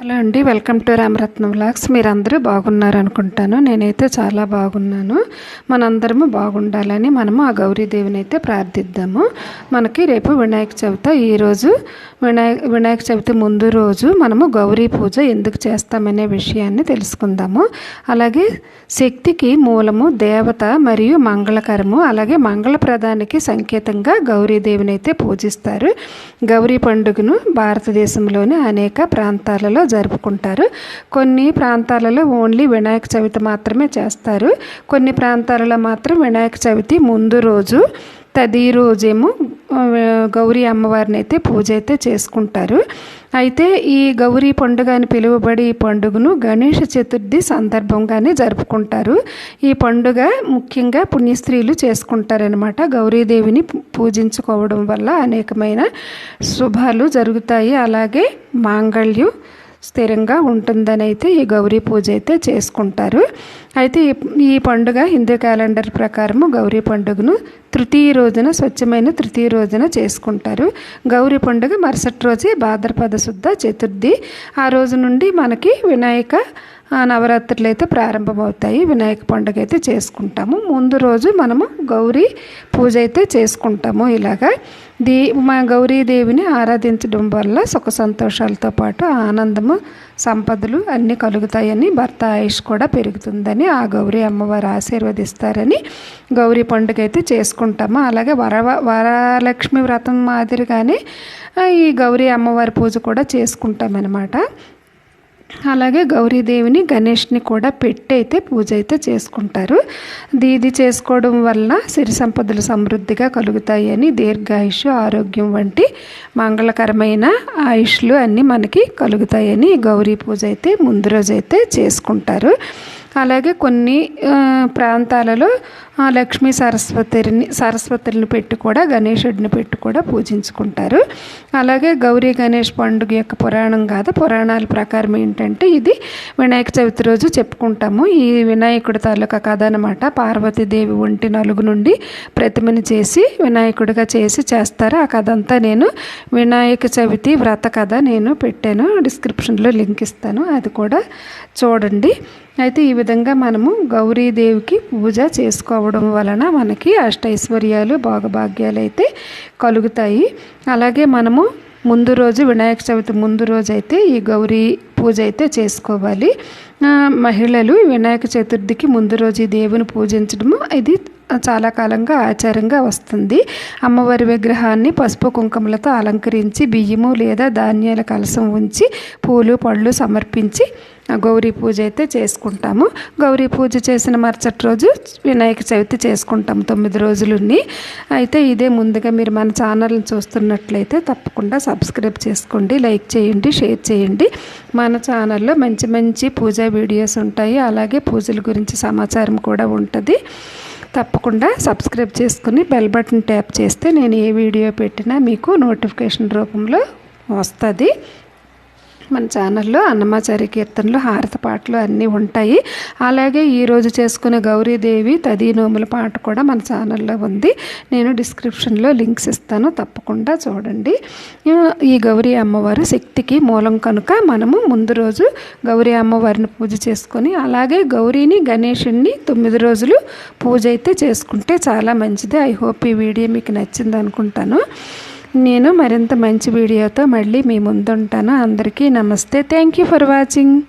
Hello అండి welcome to Ramaratnam vlogs. మీరందరూ బాగున్నారు అనుకుంటాను నేనైతే చాలా బాగున్నాను. మనందరము బాగుండాలని మనము ఆ గౌరీదేవిని అయితే ప్రార్థిద్దాము. మనకి రేపు వినాయక చవితి. ఈరోజు వినాయక వినాయక చవితి ముందు రోజు మనము గౌరీ పూజ ఎందుకు చేస్తామనే విషయాన్ని తెలుసుకుందాము. అలాగే శక్తికి మూలము దేవత మరియు మంగళకరము అలాగే మంగళప్రదానికి సంకేతంగా గౌరీదేవిని అయితే పూజిస్తారు. గౌరీ పండుగను భారతదేశంలోని అనేక ప్రాంతాలలో జరుపుకుంటారు. కొన్ని ప్రాంతాలలో ఓన్లీ వినాయక చవితి మాత్రమే చేస్తారు. కొన్ని ప్రాంతాలలో మాత్రం వినాయక చవితి ముందు రోజు తది రోజేమో గౌరీ అమ్మవారిని అయితే పూజ అయితే చేసుకుంటారు. అయితే ఈ గౌరీ పండుగ అని పిలువబడి ఈ పండుగను గణేష చతుర్థి సందర్భంగానే జరుపుకుంటారు. ఈ పండుగ ముఖ్యంగా పుణ్యస్త్రీలు చేసుకుంటారనమాట గౌరీదేవిని పూజించుకోవడం వల్ల అనేకమైన శుభాలు జరుగుతాయి. అలాగే మాంగళ్యం స్థిరంగా ఉంటుందని అయితే ఈ గౌరీ పూజ అయితే చేసుకుంటారు. అయితే ఈ పండుగ హిందూ క్యాలెండర్ ప్రకారము గౌరీ పండుగను తృతీయ రోజున స్వచ్ఛమైన తృతీయ రోజున చేసుకుంటారు. గౌరీ పండుగ మరుసటి రోజే భాద్రపద శుద్ధ చతుర్థి. ఆ రోజు నుండి మనకి వినాయక నవరాత్రులు అయితే ప్రారంభమవుతాయి. వినాయక పండుగ అయితే చేసుకుంటాము. ముందు రోజు మనము గౌరీ పూజ అయితే చేసుకుంటాము ఇలాగా. దీ మా గౌరీదేవిని ఆరాధించడం వల్ల సుఖ సంతోషాలతో పాటు ఆనందము సంపదలు అన్నీ కలుగుతాయని భర్త ఆయుష్ కూడా పెరుగుతుందని ఆ గౌరీ అమ్మవారు ఆశీర్వదిస్తారని గౌరీ పండుగ అయితే చేసుకుంటాము. అలాగే వర వరలక్ష్మి వ్రతం మాదిరిగానే ఈ గౌరీ అమ్మవారి పూజ కూడా చేసుకుంటామన్నమాట. అలాగే గౌరీదేవిని గణేష్ని కూడా పెట్టి అయితే పూజ అయితే చేసుకుంటారు. ఇది చేసుకోవడం వలన సిరి సంపదలు సమృద్ధిగా కలుగుతాయి అని దీర్ఘాయుష్ ఆరోగ్యం వంటి మంగళకరమైన ఆయుష్లు అన్నీ మనకి కలుగుతాయని గౌరీ పూజ అయితే ముందు రోజు అయితే చేసుకుంటారు. అలాగే కొన్ని ప్రాంతాలలో లక్ష్మీ సరస్వతిని సరస్వతులను పెట్టి కూడా గణేశుడిని పెట్టి కూడా పూజించుకుంటారు. అలాగే గౌరీ గణేష్ పండుగ యొక్క పురాణం కాదు పురాణాల ప్రకారం ఏంటంటే ఇది వినాయక చవితి రోజు చెప్పుకుంటాము. ఈ వినాయకుడి తాలూకా కథ అనమాట పార్వతీదేవి ఒంటి నలుగు నుండి ప్రతిమని చేసి వినాయకుడిగా చేసి చేస్తారు. ఆ కథ అంతా నేను వినాయక చవితి వ్రత కథ నేను పెట్టాను. డిస్క్రిప్షన్లో లింక్ ఇస్తాను. అది కూడా చూడండి. అయితే ఈ విధంగా మనము గౌరీదేవికి పూజ చేసుకోవడం వలన మనకి అష్టైశ్వర్యాలు భోగభాగ్యాలు అయితే కలుగుతాయి. అలాగే మనము ముందు రోజు వినాయక చవితి ముందు రోజు అయితే ఈ గౌరీ పూజ అయితే చేసుకోవాలి మహిళలు వినాయక చతుర్థికి ముందు రోజు ఈ దేవుని పూజించడము ఇది చాలా కాలంగా ఆచారంగా వస్తుంది. అమ్మవారి విగ్రహాన్ని పసుపు కుంకుమలతో అలంకరించి బియ్యము లేదా ధాన్యాల కలసం ఉంచి పూలు పళ్ళు సమర్పించి గౌరీ పూజ అయితే చేసుకుంటాము. గౌరీ పూజ చేసిన మరుసటి రోజు వినాయక చవితి చేసుకుంటాము తొమ్మిది రోజులుని. అయితే ఇదే ముందుగా మీరు మన ఛానల్ని చూస్తున్నట్లయితే తప్పకుండా సబ్స్క్రైబ్ చేసుకోండి లైక్ చేయండి షేర్ చేయండి. మన ఛానల్లో మంచి మంచి పూజా వీడియోస్ ఉంటాయి. అలాగే పూజల గురించి సమాచారం కూడా ఉంటుంది. తప్పకుండా సబ్స్క్రైబ్ చేసుకుని బెల్ బటన్ ట్యాప్ చేస్తే నేను ఏ వీడియో పెట్టినా మీకు నోటిఫికేషన్ రూపంలో వస్తుంది. మన ఛానల్లో అన్నమాచారి కీర్తనలు హారత పాటలు అన్నీ ఉంటాయి. అలాగే ఈరోజు చేసుకునే గౌరీదేవి తదీనోముల పాట కూడా మన ఛానల్లో ఉంది. నేను డిస్క్రిప్షన్లో లింక్స్ ఇస్తాను తప్పకుండా చూడండి. ఈ గౌరీ అమ్మవారు శక్తికి మూలం కనుక మనము ముందు రోజు గౌరీ అమ్మవారిని పూజ చేసుకొని అలాగే గౌరీని గణేషుణ్ణి తొమ్మిది రోజులు పూజ అయితే చేసుకుంటే చాలా మంచిది. ఐ హోప్ ఈ వీడియో మీకు నచ్చింది అనుకుంటాను. నేను మరింత మంచి వీడియోతో మళ్ళీ మీ ముందుంటాను. అందరికీ నమస్తే. Thank you for watching